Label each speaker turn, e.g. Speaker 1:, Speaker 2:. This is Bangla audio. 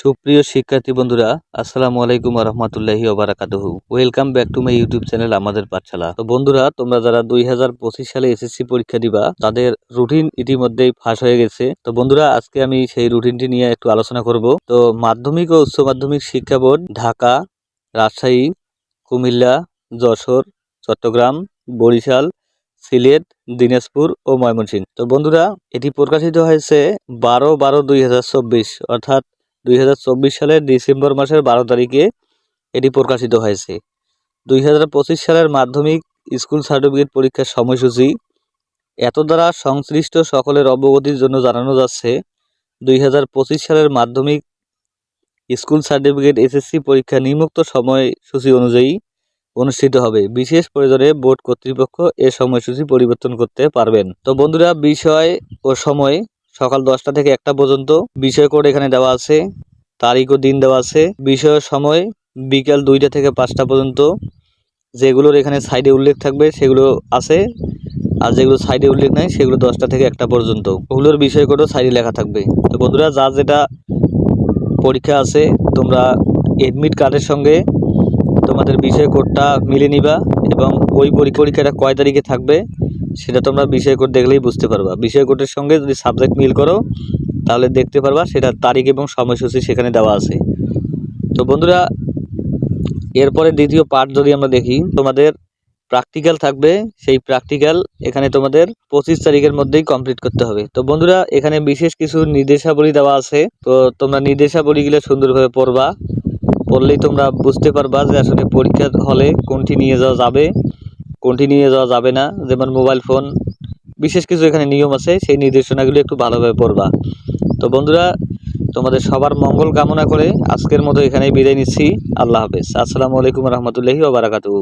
Speaker 1: সুপ্রিয় শিক্ষার্থী বন্ধুরা, আসসালামু আলাইকুম রহমতুল্লাহি ওবারাকাতুহু। Welcome back to my YouTube channel Amader Pathshala. তো বন্ধুরা, তোমরা যারা দুই হাজার পঁচিশ সালে এসএসসি পরীক্ষা দিবা, তাদের রুটিন ইতিমধ্যেই ফাঁস হয়ে গেছে। তো বন্ধুরা, আজকে আমি সেই রুটিনটি নিয়ে একটু আলোচনা করব। তো মাধ্যমিক ও উচ্চ মাধ্যমিক শিক্ষা বোর্ড, ঢাকা, রাজশাহী, কুমিল্লা, যশোর, চট্টগ্রাম, বরিশাল, সিলেট, দিনাজপুর ও ময়মনসিংহ। তো বন্ধুরা, এটি প্রকাশিত হয়েছে বারো বারো দুই অর্থাৎ দুই হাজার চব্বিশ সালের ডিসেম্বর মাসের বারো তারিখে এটি প্রকাশিত হয়েছে। দুই হাজার পঁচিশ সালের মাধ্যমিক স্কুল সার্টিফিকেট পরীক্ষার সময়সূচি এত দ্বারা সংশ্লিষ্ট সকলের অবগতির জন্য জানানো যাচ্ছে, দুই হাজার পঁচিশ সালের মাধ্যমিক স্কুল সার্টিফিকেট এসএসসি পরীক্ষা নিম্নোক্ত সময়সূচি অনুযায়ী অনুষ্ঠিত হবে। বিশেষ প্রয়োজনে বোর্ড কর্তৃপক্ষ এ সময়সূচি পরিবর্তন করতে পারবেন। তো বন্ধুরা, বিষয় ও সময় সকাল দশটা থেকে একটা পর্যন্ত। বিষয় কোড এখানে দেওয়া আছে। তারিখ ও দিন দেওয়া আছে। বিষয়ের সময় বিকাল দুইটা থেকে পাঁচটা পর্যন্ত যেগুলোর এখানে সাইডে উল্লেখ থাকবে সেগুলো আছে, আর যেগুলো সাইডে উল্লেখ নাই সেগুলো দশটা থেকে একটা পর্যন্ত। ওগুলোর বিষয় কোডও সাইডে লেখা থাকবে। তো বন্ধুরা, যা যেটা পরীক্ষা আছে, তোমরা এডমিট কার্ডের সঙ্গে তোমাদের বিষয় কোডটা মিলে নিবা এবং ওই পরী- পরীক্ষাটা কয় তারিখে থাকবে সেটা তোমরা বিষয় কোড দেখলেই বুঝতে পারবা। বিষয় কোডের সঙ্গে যদি সাবজেক্ট মিল করো তাহলে দেখতে পারবা সেটা তারিখ এবং সময়সূচি সেখানে দেওয়া আছে। তো বন্ধুরা, এরপরে দ্বিতীয় পার্ট যদি আমরা দেখি, তোমাদের প্র্যাকটিক্যাল থাকবে, সেই প্র্যাকটিক্যাল এখানে তোমাদের পঁচিশ তারিখের মধ্যেই কমপ্লিট করতে হবে। তো বন্ধুরা, এখানে বিশেষ কিছু নির্দেশাবলী দেওয়া আছে। তো তোমরা নির্দেশাবলীগুলো সুন্দরভাবে পড়বা। পড়লেই তোমরা বুঝতে পারবা যে আসলে পরীক্ষার হলে কোনটি নিয়ে যাওয়া যাবে, কোনটি নিয়ে যাওয়া যাবে না। যেমন মোবাইল ফোন বিশেষ কিছু এখানে নিয়ম আছে, সেই নির্দেশনাগুলো একটু ভালোভাবে পড়বা। তো বন্ধুরা, তোমাদের সবার মঙ্গল কামনা করে আজকের মতো এখানেই বিদায় নিচ্ছি। আল্লাহ হাফেজ। আসসালামু আলাইকুম রহমতুল্লাহি ওবারাকাতু